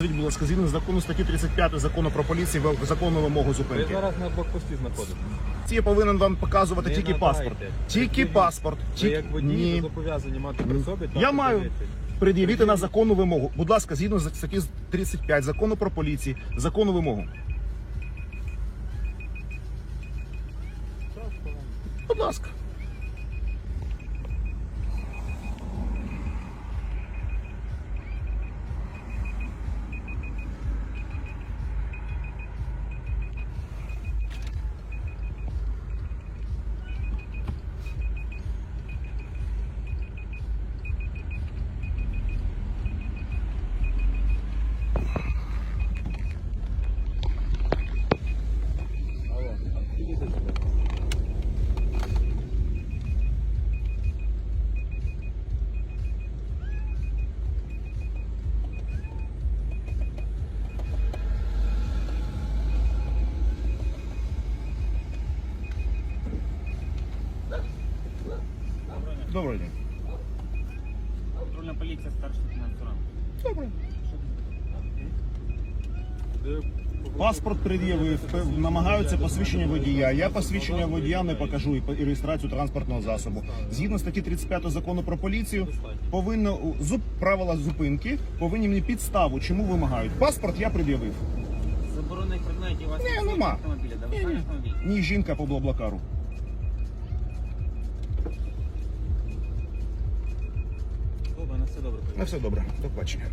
Скажіть, будь ласка, згідно закону статті 35 закону про поліцію, ви законну вимогу Ви зупинки. зараз на блокпості знаходитесь. Я повинен вам показувати Не тільки надайте. паспорт. Тільки Придивіть. паспорт. Ви Тільки... як водій Ні. зобов'язані мати при собі. та Я маю пред'явити. пред'явити на законну вимогу. Будь ласка, згідно з статті 35 закону про поліцію, законну вимогу. Будь ласка. Доброго дня. Патрульна поліція, старший лейтенант Суран. Добре. Паспорт пред'явив, намагаються посвідчення водія. Я посвідчення водія не покажу і реєстрацію транспортного засобу. Згідно статті 35 закону про поліцію, повинно зуп правила зупинки повинні мені підставу, чому вимагають. Паспорт я пред'явив. Заборонених предметів у вас Ні, нема. автомобіля, да? Ви автомобіль. Ні, жінка по блаблакару. Все добре. На все добре, до побачення.